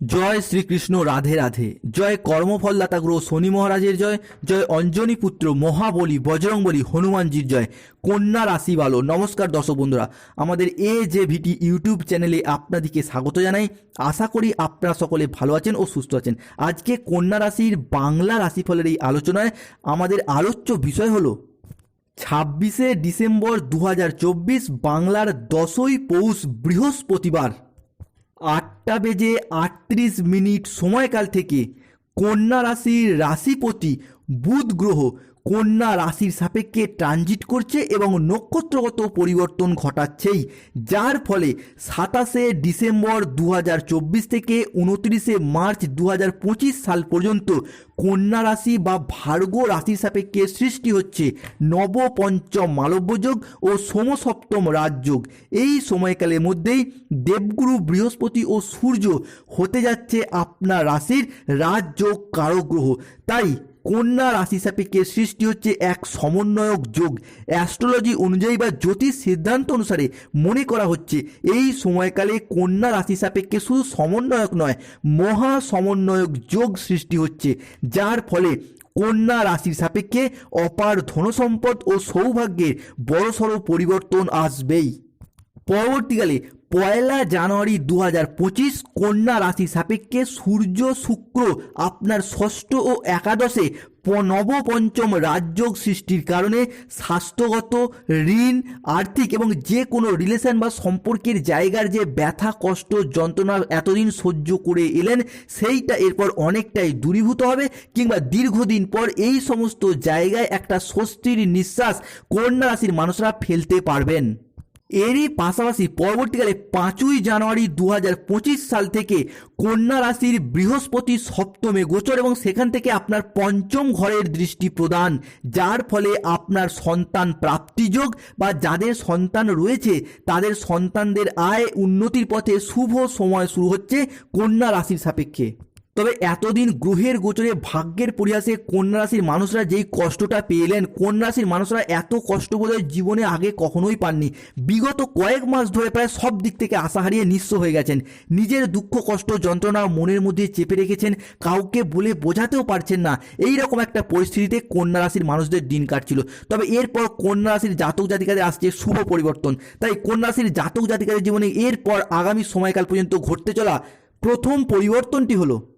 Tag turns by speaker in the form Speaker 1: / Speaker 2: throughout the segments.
Speaker 1: জয় শ্রীকৃষ্ণ, রাধে রাধে। জয় কর্মফলদাতা গ্রহ শনি মহারাজের জয়। জয় অঞ্জনী পুত্র মহাবলী বজরংবলী হনুমানজির জয়। কন্যা রাশি ভালো নমস্কার দর্শক বন্ধুরা। আমাদের এ যে ভিটি ইউটিউব চ্যানেলে আপনাদেরকে স্বাগত জানাই। আশা করি আপনারা সকলে ভালো আছেন ও সুস্থ আছেন। আজকে কন্যা রাশির বাংলা রাশিফলের এই আলোচনায় আমাদের আলোচ্য বিষয় হলো ছাব্বিশে ডিসেম্বর দু হাজার চব্বিশ বাংলার দশই পৌষ বৃহস্পতিবার। আটটা বেজে আটত্রিশ মিনিট সময়কাল থেকে কন্যা রাশির রাশিপতি বুধ গ্রহ কন্যা রাশির সাপেক্ষে ট্রানজিট করছে এবং নক্ষত্রগত পরিবর্তন ঘটাচ্ছেই, যার ফলে সাতাশে ডিসেম্বর দু হাজার চব্বিশ থেকে উনত্রিশে মার্চ দু হাজার পঁচিশ সাল পর্যন্ত কন্যা রাশি বা ভার্গ রাশির সাপেক্ষে সৃষ্টি হচ্ছে নবপঞ্চম মালব্যযোগ ও সমসপ্তম রাজযোগ এই সময়কালের মধ্যেই দেবগুরু বৃহস্পতি ও সূর্য হতে যাচ্ছে আপনার রাশির রাজযোগ কারক গ্রহ। তাই কন্যা রাশি সাপেক্ষে সৃষ্টি হচ্ছে এক সমন্বয়ক যোগ। অ্যাস্ট্রোলজি অনুযায়ী বা জ্যোতিষ সিদ্ধান্ত অনুসারে মনে করা হচ্ছে এই সময়কালে কন্যা রাশি সাপেক্ষে শুধু সমন্বয়ক নয়, মহা সমন্বয়ক যোগ সৃষ্টি হচ্ছে, যার ফলে কন্যা রাশির সাপেক্ষে অপার ধনসম্পদ ও সৌভাগ্যের বড়সড় পরিবর্তন আসবেই। পরবর্তীকালে পয়লা জানুয়ারি দু পঁচিশ কন্যা রাশি সাপেক্ষে সূর্য শুক্র আপনার ষষ্ঠ ও একাদশে নবপঞ্চম রাজযোগ সৃষ্টির কারণে স্বাস্থ্যগত, ঋণ, আর্থিক এবং যে কোনো রিলেশন বা সম্পর্কের জায়গার যে ব্যথা, কষ্ট, যন্ত্রণা এতদিন সহ্য করে এলেন, সেইটা এরপর অনেকটাই দূরীভূত হবে কিংবা দীর্ঘদিন পর এই সমস্ত জায়গায় একটা স্বস্তির নিঃশ্বাস কন্যা রাশির মানুষরা ফেলতে পারবেন। এরই পাশাপাশি পরবর্তীকালে পাঁচই জানুয়ারি দু হাজার পঁচিশ সাল থেকে কন্যা রাশির বৃহস্পতি সপ্তমে গোচর এবং সেখান থেকে আপনার পঞ্চম ঘরের দৃষ্টি প্রদান, যার ফলে আপনার সন্তান প্রাপ্তিযোগ বা যাদের সন্তান রয়েছে, তাদের সন্তানদের আয় উন্নতির পথে শুভ সময় শুরু হচ্ছে কন্যা রাশির সাপেক্ষে। তবে এতদিন গ্রহের গোচরে ভাগ্যের পরিহাসে কন্যা রাশির মানুষরা যেই কষ্টটা পেলেন, কন্যা রাশির মানুষরা এত কষ্ট বোধহয় জীবনে আগে কখনোই পাননি। বিগত কয়েক মাস ধরে প্রায় সব দিক থেকে আশা হারিয়ে নিঃস্ব হয়ে গেছেন। নিজের দুঃখ, কষ্ট, যন্ত্রণা মনের মধ্যে চেপে রেখেছেন, কাউকে বলে বোঝাতেও পারছেন না। এই রকম একটা পরিস্থিতিতে কন্যা রাশির মানুষদের দিন কাটছিল। তবে এরপর কন্যা রাশির জাতক জাতিকাদের আসছে শুভ পরিবর্তন। তাই কন্যা রাশির জাতক জাতিকাদের জীবনে এরপর আগামী সময়কাল পর্যন্ত ঘটতে চলা প্রথম পরিবর্তনটি হলো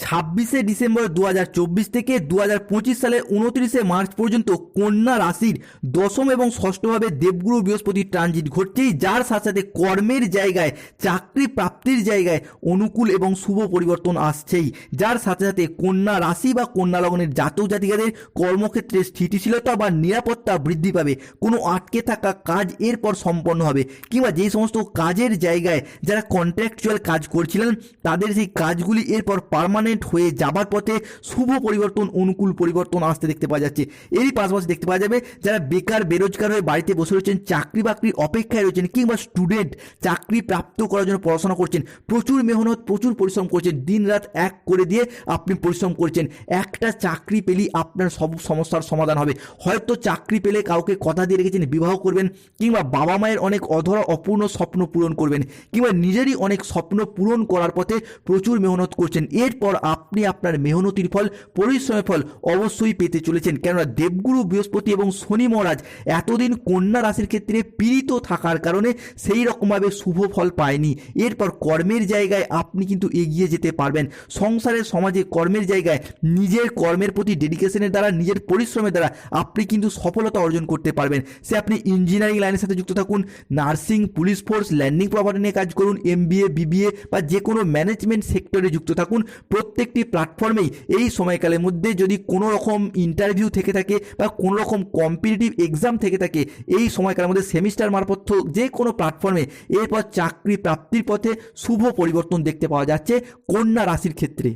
Speaker 1: ছাব্বিশে ডিসেম্বর দু হাজার চব্বিশ থেকে দু পঁচিশ সালের উনত্রিশে মার্চ পর্যন্ত কন্যা রাশির দশম এবং ষষ্ঠভাবে দেবগুরু বৃহস্পতি ট্রানজিট ঘটছেই যার সাথে সাথে কর্মের জায়গায়, চাকরি প্রাপ্তির জায়গায় অনুকূল এবং শুভ পরিবর্তন আসছেই। যার সাথে সাথে কন্যা রাশি বা কন্যা লগ্নের জাতক জাতিকাদের কর্মক্ষেত্রে স্থিতিশীলতা বা নিরাপত্তা বৃদ্ধি পাবে। কোনো আটকে থাকা কাজ এরপর সম্পন্ন হবে, কিংবা যে সমস্ত কাজের জায়গায় যারা কন্ট্রাকচুয়াল কাজ করছিলেন, তাদের সেই কাজগুলি এরপর পার্মানেন্ট হয়ে যাবার পথে শুভ পরিবর্তন, অনুকূল পরিবর্তন আসতে দেখতে পাওয়া যাচ্ছে। এরই পাশাপাশি দেখতে পাওয়া যাবে, যারা বেকার, বেরোজগার হয়ে বাড়িতে বসে রয়েছেন, চাকরি বাকরির অপেক্ষায় রয়েছেন কিংবা স্টুডেন্ট চাকরি প্রাপ্ত করার জন্য পড়াশোনা করছেন, প্রচুর মেহনত, প্রচুর পরিশ্রম করছেন দিন রাত এক করে দিয়ে আপনি পরিশ্রম করছেন। একটা চাকরি পেলেই আপনার সব সমস্যার সমাধান হবে। হয়তো চাকরি পেলে কাউকে কথা দিয়ে রেখেছেন, বিবাহ করবেন, কিংবা বাবা মায়ের অনেক অধরা, অপূর্ণ স্বপ্ন পূরণ করবেন, কিংবা নিজেরই অনেক স্বপ্ন পূরণ করার পথে প্রচুর মেহনত করছেন। এরপর আপনি আপনার মেহনতির ফল, পরিশ্রমের ফল অবশ্যই পেতে চলেছেন। কেননা দেবগুরু, বৃহস্পতি এবং শনি মহারাজ এতদিন কন্যা রাশির ক্ষেত্রে পীড়িত থাকার কারণে সেই রকমভাবে শুভ ফল পায়নি। এরপর কর্মের জায়গায় আপনি কিন্তু এগিয়ে যেতে পারবেন। সংসারের, সমাজে কর্মের জায়গায় নিজের কর্মের প্রতি ডেডিকেশনের দ্বারা, নিজের পরিশ্রমের দ্বারা আপনি কিন্তু সফলতা অর্জন করতে পারবেন। সে আপনি ইঞ্জিনিয়ারিং লাইনের সাথে যুক্ত থাকুন nursing police force landing property নিয়ে কাজ করুন এমবিএ বিবিএ বা যে কোনো ম্যানেজমেন্ট সেক্টরে যুক্ত থাকুন। প্রত্যেকটি প্ল্যাটফর্মেই এই সময়কালের মধ্যে যদি কোনো রকম ইন্টারভিউ থেকে থাকে বা কোনো রকম কম্পিটিটিভ এক্সাম থেকে থাকে, এই সময়কালের মধ্যে সেমিস্টার মারফত যে কোনো প্ল্যাটফর্মে এরপর চাকরি প্রাপ্তির পথে শুভ পরিবর্তন দেখতে পাওয়া যাচ্ছে কন্যা রাশির ক্ষেত্রে।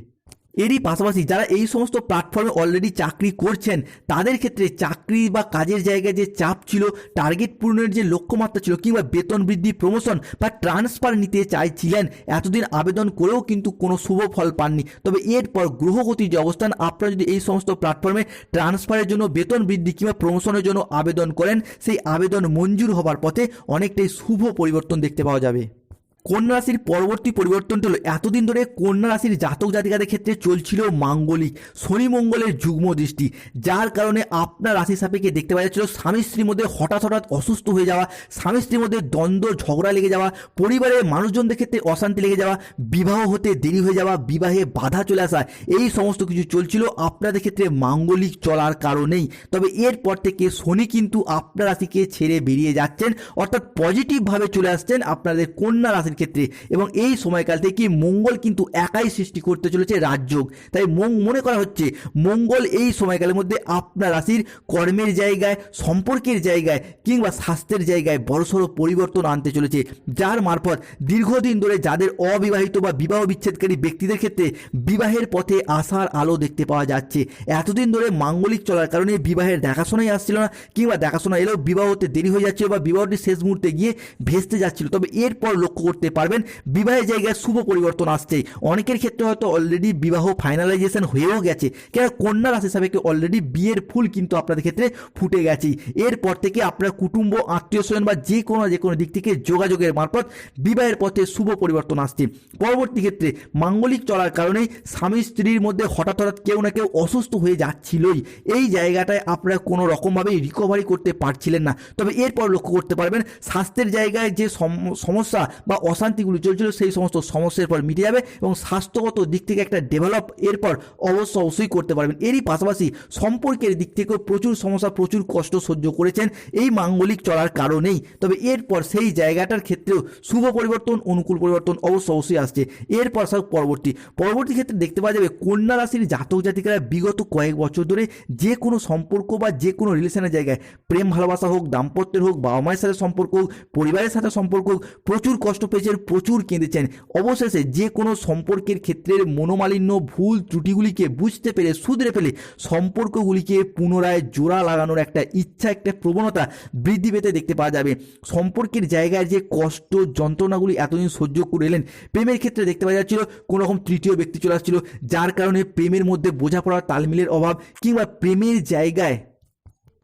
Speaker 1: এরই পাশাপাশি যারা এই সমস্ত প্ল্যাটফর্মে অলরেডি চাকরি করছেন, তাদের ক্ষেত্রে চাকরি বা কাজের জায়গায় যে চাপ ছিল টার্গেট পূরণের যে লক্ষ্যমাত্রা ছিল কিংবা বেতন বৃদ্ধি প্রমোশন বা ট্রান্সফার নিতে চাইছিলেন, এতদিন আবেদন করেও কিন্তু কোনো শুভ ফল পাননি। তবে এরপর গ্রহগতির যে অবস্থান, আপনারা যদি এই সমস্ত প্ল্যাটফর্মে ট্রান্সফারের জন্য বেতন বৃদ্ধি কিংবা প্রমোশনের জন্য আবেদন করেন, সেই আবেদন মঞ্জুর হবার পথে অনেকটাই শুভ পরিবর্তন দেখতে পাওয়া যাবে। কন্যা রাশির পরবর্তী পরিবর্তনটা হলো, এতদিন ধরে কন্যা রাশির জাতক জাতিকাদের ক্ষেত্রে চলছিল মাঙ্গলিক, শনি মঙ্গলের যুগ্ম দৃষ্টি, যার কারণে আপনার রাশি সাপেক্ষে দেখতে পাওয়া যাচ্ছিল স্বামী স্ত্রীর মধ্যে হঠাৎ হঠাৎ অসুস্থ হয়ে যাওয়া, স্বামী স্ত্রীর মধ্যে দ্বন্দ্ব, ঝগড়া লেগে যাওয়া, পরিবারের মানুষজনদের ক্ষেত্রে অশান্তি লেগে যাওয়া, বিবাহ হতে দেরি হয়ে যাওয়া, বিবাহে বাধা চলে আসা, এই সমস্ত কিছু চলছিল আপনাদের ক্ষেত্রে মাঙ্গলিক চলার কারণেই। তবে এরপর থেকে শনি কিন্তু আপনার রাশিকে ছেড়ে বেরিয়ে যাচ্ছেন, অর্থাৎ পজিটিভভাবে চলে আসছেন আপনাদের কন্যা রাশির ক্ষেত্রে। এবং এই সময়কাল থেকে মঙ্গল কিন্তু একাই সৃষ্টি করতে চলেছে রাজযোগ। তাই মনে করা হচ্ছে মঙ্গল এই সময়কালের মধ্যে আপনার রাশির কর্মের জায়গায়, সম্পর্কের জায়গায় কিংবা স্বাস্থ্যের জায়গায় বড়সড় পরিবর্তন আনতে চলেছে। যার মারফত দীর্ঘদিন ধরে যাদের অবিবাহিত বা বিবাহ বিচ্ছেদকারী ব্যক্তিদের ক্ষেত্রে বিবাহের পথে আসার আলো দেখতে পাওয়া যাচ্ছে। এতদিন ধরে মাঙ্গলিক চলার কারণে বিবাহের দেখাশোনাই আসছিল না কিংবা দেখাশোনা এলেও বিবাহ হতে দেরি হয়ে যাচ্ছিল বা বিবাহটি শেষ মুহূর্তে গিয়ে ভেস্তে যাচ্ছিল। তবে এরপর লক্ষ্য করতে পারবেন। বিবাহের জায়গায় শুভ পরিবর্তন আসছে। অনেকের ক্ষেত্রে হয়তো অলরেডি বিবাহ ফাইনালাইজেশন হয়েও গেছে। কেন কন্যা রাশি সাপেক্ষে অলরেডি বিয়ের ফুল কিন্তু আপনাদের ক্ষেত্রে ফুটে গেছে। এরপর থেকে আপনার কুটুম্ব আত্মীয় স্বজন বা যে কোনো যে কোনো দিক থেকে যোগাযোগের মারফত বিবাহের পথে শুভ পরিবর্তন আসছে। পরবর্তী ক্ষেত্রে মাঙ্গলিক চলার কারণে স্বামী স্ত্রীর মধ্যে হঠাৎ হঠাৎ কেউ না কেউ অসুস্থ হয়ে যাচ্ছিলই। এই জায়গাটায় আপনারা কোনো রকমভাবেই রিকভারি করতে পারছিলেন না। তবে এরপর লক্ষ্য করতে পারবেন, স্বাস্থ্যের জায়গায় যে সম- সমস্যা বা অশান্তিগুলি চলছিল, সেই সমস্ত সমস্যার পর মিটে যাবে এবং স্বাস্থ্যগত দিক থেকে একটা ডেভেলপ এরপর অবশ্য অবশ্যই করতে পারবেন। এরই পাশাপাশি সম্পর্কের দিক থেকেও প্রচুর সমস্যা, প্রচুর কষ্ট সহ্য করেছেন এই মাঙ্গলিক চলার কারণেই। তবে এরপর সেই জায়গাটার ক্ষেত্রেও শুভ পরিবর্তন, অনুকূল পরিবর্তন অবশ্য অবশ্যই আসছে। এরপর সব পরবর্তী। পরবর্তী ক্ষেত্রে দেখতে পাওয়া যাবে কন্যা রাশির জাতক জাতিকারা বিগত কয়েক বছর ধরে যে কোনো সম্পর্ক বা যে কোনো রিলেশনের জায়গায় প্রেম ভালোবাসা হোক, দাম্পত্যের হোক বাবা মায়ের সাথে সম্পর্ক হোক, পরিবারের সাথে সম্পর্ক হোক, প্রচুর কষ্ট পেয়েছেন প্রচুর কেঁদেছেন। অবশেষে যে কোনো সম্পর্কের ক্ষেত্রের মনোমালিন্য, ভুল ত্রুটিগুলিকে বুঝতে পেরে শুধরে ফেলে সম্পর্কগুলিকে পুনরায় জোড়া লাগানোর একটা ইচ্ছা, একটা প্রবণতা বৃদ্ধি পেতে দেখতে পাওয়া যাবে। সম্পর্কের জায়গায় যে কষ্ট, যন্ত্রণাগুলি এতদিন সহ্য করে এলেন, প্রেমের ক্ষেত্রে দেখতে পাওয়া যাচ্ছিল, কোনো রকম তৃতীয় ব্যক্তি চলে আসছিল, যার কারণে প্রেমের মধ্যে বোঝাপড়ার তালমিলের অভাব কিংবা প্রেমের জায়গায়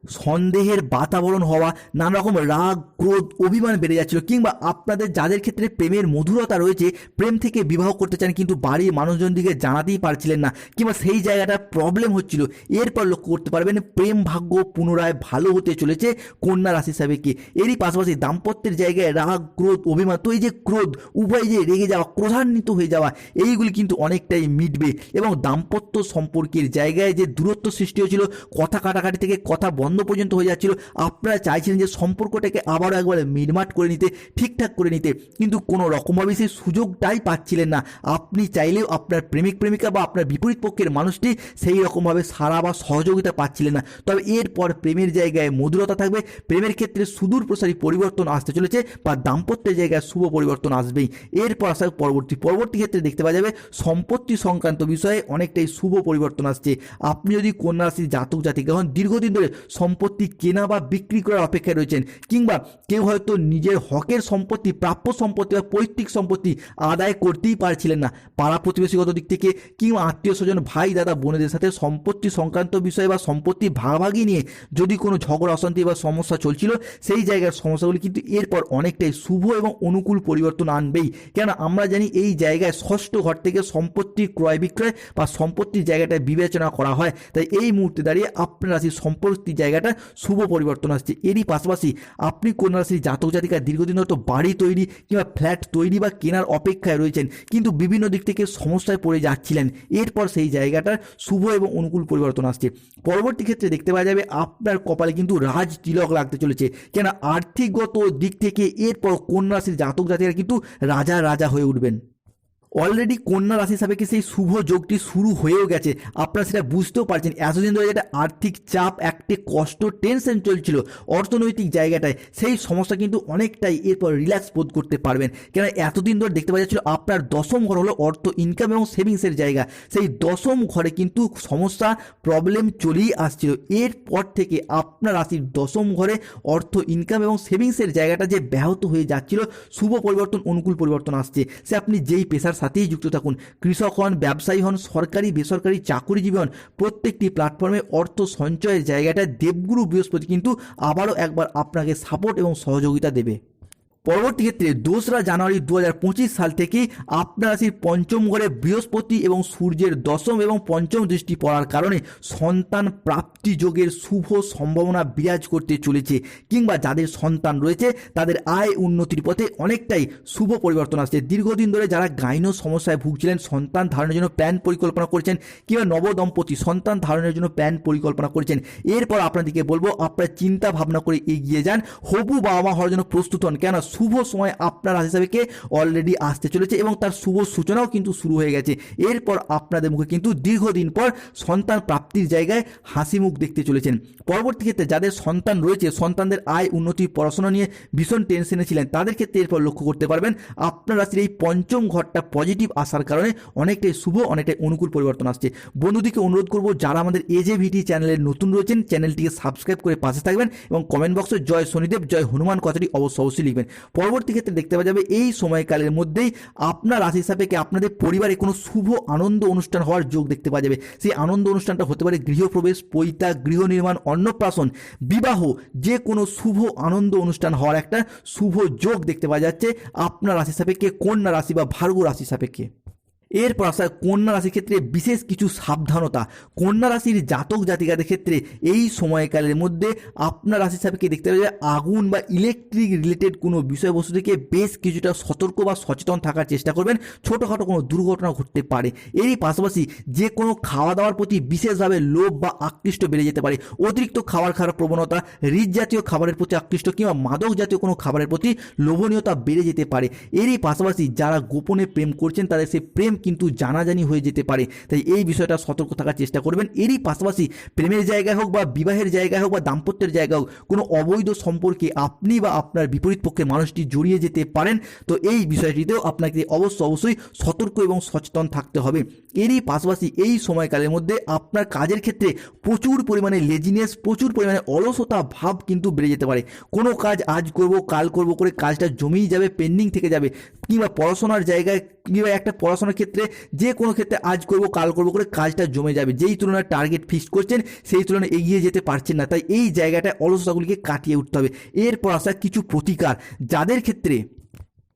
Speaker 1: সন্দেহের বাতাবরণ হওয়া নানা রকম রাগ, ক্রোধ, অভিমান বেড়ে যাচ্ছিল কিংবা আপনাদের যাদের ক্ষেত্রে প্রেমের মধুরতা রয়েছে, প্রেম থেকে বিবাহ করতে চান কিন্তু বাড়ির মানুষজন দিকে জানাতেই পারছিলেন না কিংবা সেই জায়গাটা প্রবলেম হচ্ছিল। এরপর লক্ষ্য করতে পারবেন, প্রেম ভাগ্য পুনরায় ভালো হতে চলেছে কন্যা রাশি হিসাবে কি এরই পাশাপাশি দাম্পত্যের জায়গায় রাগ, ক্রোধ, অভিমান, তো এই যে ক্রোধ, উভয় যে রেগে যাওয়া, ক্রোধান্বিত হয়ে যাওয়া, এইগুলি কিন্তু অনেকটাই মিটবে এবং দাম্পত্য সম্পর্কের জায়গায় যে দূরত্ব সৃষ্টি হয়েছিল, কথা কাটাকাটি থেকে কথা বন্ধ পর্যন্ত হয়ে যাচ্ছিল। আপনারা চাইছিলেন যে সম্পর্কটাকে আবারও একবার মিটমাট করে নিতে, ঠিকঠাক করে নিতে, কিন্তু কোনো রকমভাবে সেই সুযোগটাই পাচ্ছিলেন না। আপনি চাইলেও আপনার প্রেমিক প্রেমিকা বা আপনার বিপরীত পক্ষের মানুষটি সেই রকমভাবে সারা বা সহযোগিতা পাচ্ছিলেন না। তবে এরপর প্রেমের জায়গায় মধুরতা থাকবে, প্রেমের ক্ষেত্রে সুদূর প্রসারী পরিবর্তন আসতে চলেছে বা দাম্পত্যের জায়গায় শুভ পরিবর্তন আসবেই। এরপর আসা পরবর্তী পরবর্তী ক্ষেত্রে দেখতে পাওয়া যাবে সম্পত্তি সংক্রান্ত বিষয়ে অনেকটাই শুভ পরিবর্তন আসছে। আপনি যদি কন্যা রাশির জাতক জাতিকা হন, দীর্ঘদিন ধরে সম্পত্তি কেনা বা বিক্রি করার অপেক্ষায় রয়েছেন কিংবা কেউ হয়তো নিজের হকের সম্পত্তি, প্রাপ্য সম্পত্তি বা পৈতৃক সম্পত্তি আদায় করতেই পারছিলেন না। পাড়া প্রতিবেশীগত দিক থেকে কিংবা আত্মীয় স্বজন, ভাই, দাদা, বোনেদের সাথে সম্পত্তি সংক্রান্ত বিষয় বা সম্পত্তি ভাগাভাগি নিয়ে যদি কোনো ঝগড়া, অশান্তি বা সমস্যা চলছিল, সেই জায়গার সমস্যাগুলি কিন্তু এরপর অনেকটাই শুভ এবং অনুকূল পরিবর্তন আনবেই। কেন আমরা জানি এই জায়গায় ষষ্ঠ ঘর থেকে সম্পত্তি ক্রয় বিক্রয় বা সম্পত্তির জায়গাটায় বিবেচনা করা হয়। তাই এই মুহূর্তে দাঁড়িয়ে আপনার রাশির সম্পত্তির জায়গাটা শুভ পরিবর্তন আসছে। এরই পাশাপাশি আপনি কন্যা রাশির জাতক জাতিকা দীর্ঘদিন হয়তো বাড়ি তৈরি কিংবা ফ্ল্যাট তৈরি বা কেনার অপেক্ষায় রয়েছেন, কিন্তু বিভিন্ন দিক থেকে সমস্যায় পড়ে যাচ্ছিলেন। এরপর সেই জায়গাটার শুভ এবং অনুকূল পরিবর্তন আসছে। পরবর্তী ক্ষেত্রে দেখতে পাওয়া যাবে আপনার কপালে কিন্তু রাজ তিলক লাগতে চলেছে। কেন আর্থিকগত দিক থেকে এরপর কন্যা রাশির জাতক জাতিরা কিন্তু রাজা রাজা হয়ে উঠবেন। অলরেডি কন্যা রাশি সাপেক্ষে সেই শুভ যোগটি শুরু হয়েও গেছে? আপনারা সেটা বুঝতেও পারছেন। এতদিন ধরে যেটা আর্থিক চাপ, একটি কষ্ট টেনশন চলছিল অর্থনৈতিক জায়গাটায়। সেই সমস্যা কিন্তু অনেকটাই এরপর রিল্যাক্স বোধ করতে পারবেন। কেন এতদিন ধরে দেখতে পাওয়া যাচ্ছিল আপনার দশম ঘর হলো অর্থ ইনকাম এবং সেভিংসের জায়গা। সেই দশম ঘরে কিন্তু সমস্যা প্রবলেম চলেই আসছিল। এরপর থেকে আপনার রাশির দশম ঘরে অর্থ ইনকাম এবং সেভিংসের জায়গাটা যে ব্যাহত হয়ে যাচ্ছিল, শুভ পরিবর্তন, অনুকূল পরিবর্তন আসছে। সে আপনি যেই পেশার সাথেই যুক্ত থাকুন। কৃষক হন, ব্যবসায়ী হন, সরকারি, বেসরকারি, চাকুরিজীবী হন। প্রত্যেকটি প্ল্যাটফর্মে অর্থ সঞ্চয়ের জায়গাটা দেবগুরু বৃহস্পতি কিন্তু আবারও একবার আপনাকে সাপোর্ট এবং সহযোগিতা দেবে। পরবর্তী ক্ষেত্রে দোসরা জানুয়ারি দু হাজার পঁচিশ সাল থেকে আপনার রাশির পঞ্চম ঘরে বৃহস্পতি এবং সূর্যের দশম এবং পঞ্চম দৃষ্টি পড়ার কারণে সন্তান প্রাপ্তি যোগের শুভ সম্ভাবনা বিরাজ করতে চলেছে। কিংবা যাদের সন্তান রয়েছে, তাদের আয় উন্নতির পথে অনেকটাই শুভ পরিবর্তন আসছে। দীর্ঘদিন ধরে যারা গাইন সমস্যায় ভুগছিলেন, সন্তান ধারণের জন্য প্ল্যান পরিকল্পনা করেছেন, কিংবা নবদম্পতি সন্তান ধারণের জন্য প্ল্যান পরিকল্পনা করেছেন, এরপর আপনাদেরকে বলব, আপনারা চিন্তা ভাবনা করে এগিয়ে যান। হবু বাবা মা হওয়ার জন্য প্রস্তুত হন। কেন শুভ সময় আপনার রাশি হিসাবে অলরেডি আসতে চলেছে এবং তার শুভ সূচনাও কিন্তু শুরু হয়ে গেছে। এরপর আপনাদের মুখে কিন্তু দীর্ঘদিন পর সন্তান প্রাপ্তির জায়গায় হাসি মুখ দেখতে চলেছেন। পরবর্তী ক্ষেত্রে যাদের সন্তান রয়েছে, সন্তানদের আয়, উন্নতি, পড়াশোনা নিয়ে ভীষণ টেনশনে ছিলেন, তাদের ক্ষেত্রে এরপর লক্ষ্য করতে পারবেন, আপনার রাশির এই পঞ্চম ঘরটা পজিটিভ আসার কারণে অনেকটাই শুভ, অনেকটাই অনুকূল পরিবর্তন আসছে। বন্ধুদিকে অনুরোধ করব, যারা আমাদের এজে ভিটি চ্যানেলের নতুন রয়েছেন চ্যানেলটিকে সাবস্ক্রাইব করে পাশে থাকবেন এবং কমেন্ট বক্সে জয় শনিদেব, জয় হনুমান কথাটি অবশ্য অবশ্যই লিখবেন। পরবর্তী ক্ষেত্রে দেখতে পাওয়া যাবে এই সময়কালের মধ্যেই আপনার রাশি সাপেক্ষে আপনাদের পরিবারে কোনো শুভ আনন্দ অনুষ্ঠান হওয়ার যোগ দেখতে পাওয়া যাবে? সেই আনন্দ অনুষ্ঠানটা হতে পারে গৃহপ্রবেশ, পৈতা, গৃহ নির্মাণ, অন্নপ্রাশন, বিবাহ যে কোনো শুভ আনন্দ অনুষ্ঠান হওয়ার একটা শুভ যোগ দেখতে পাওয়া যাচ্ছে আপনার রাশি সাপেক্ষে কন্যা রাশি বা ভার্গ রাশি সাপেক্ষে এরপর আসা কন্যা রাশির ক্ষেত্রে বিশেষ কিছু সাবধানতা। কন্যা রাশির জাতক জাতিকাদের ক্ষেত্রে এই সময়কালের মধ্যে আপনার রাশির সাপেক্ষে দেখতে যায় আগুন বা ইলেকট্রিক রিলেটেড কোনো বিষয়বস্তু থেকে বেশ কিছুটা সতর্ক বা সচেতন থাকার চেষ্টা করবেন। ছোটোখাটো কোনো দুর্ঘটনা ঘটতে পারে। এরই পাশাপাশি যে কোনো খাওয়া দাওয়ার প্রতি বিশেষভাবে লোভ বা আকৃষ্ট বেড়ে যেতে পারে। অতিরিক্ত খাবার খাওয়ার প্রবণতা রিচ জাতীয় খাবারের প্রতি আকৃষ্ট কিংবা মাদক জাতীয় কোনো খাবারের প্রতি লোভনীয়তা বেড়ে যেতে পারে। এরই পাশাপাশি যারা গোপনে প্রেম করছেন, তাদের সেই প্রেম কিন্তু জানাজানি হয়ে যেতে পারে। তাই এই বিষয়টা সতর্ক থাকার চেষ্টা করবেন। এরই পাশাপাশি প্রেমের জায়গায় হোক বা বিবাহের জায়গায় হোক বা দাম্পত্যের জায়গায় হোক, কোনো অবৈধ সম্পর্কে আপনি বা আপনার বিপরীত পক্ষের মানুষটি জড়িয়ে যেতে পারেন। তো এই বিষয়টিতেও আপনাকে অবশ্য অবশ্যই সতর্ক এবং সচেতন থাকতে হবে। এরই পাশাপাশি এই সময়কালের মধ্যে আপনার কাজের ক্ষেত্রে প্রচুর পরিমাণে লেজিনেস প্রচুর পরিমাণে অলসতা ভাব কিন্তু বেড়ে যেতে পারে। কোনো কাজ আজ করব, কাল করব করে কাজটা জমেই যাবে পেন্ডিং থেকে যাবে। কিংবা পড়াশোনার জায়গায় কিংবা একটা পড়াশোনার ক্ষেত্রে যে কোনো ক্ষেত্রে আজ করব, কাল করব করে কাজটা জমে যাবে। যেই তুলনায় টার্গেট ফিক্স করছেন, সেই তুলনায় এগিয়ে যেতে পারছেন না। তাই এই জায়গাটায় অলসতাগুলিকে কাটিয়ে উঠতে হবে। এরপর আসা কিছু প্রতিকার। যাদের ক্ষেত্রে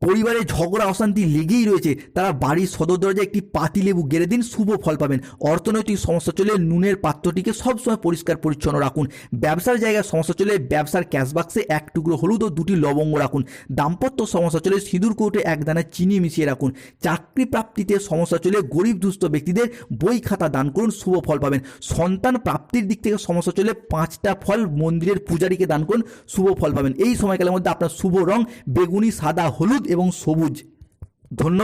Speaker 1: পরিবারে ঝগড়া, অশান্তি লেগেই রয়েছে। তারা বাড়ির সদর দরজায় একটি পাতিলেবু গেড়ে দিন শুভ ফল পাবেন। অর্থনৈতিক সমস্যা চলে নুনের পাত্রটিকে সবসময় পরিষ্কার পরিচ্ছন্ন রাখুন। ব্যবসার জায়গায় সমস্যা চলে ব্যবসার ক্যাশবাক্সে এক টুকরো হলুদ ও দুটি লবঙ্গ রাখুন। দাম্পত্য সমস্যা চলে সিঁদুর কৌটে এক দানা চিনি মিশিয়ে রাখুন। চাকরি প্রাপ্তিতে সমস্যা চলে গরিব দুস্থ ব্যক্তিদের বই খাতা দান করুন, শুভ ফল পাবেন। সন্তান প্রাপ্তির দিক থেকে সমস্যা চলে পাঁচটা ফল মন্দিরের পূজারীকে দান করুন, শুভ ফল পাবেন। এই সময়কালের মধ্যে আপনার শুভ রং বেগুনি, সাদা, হলুদ এবং সবুজ। ধন্যবাদ।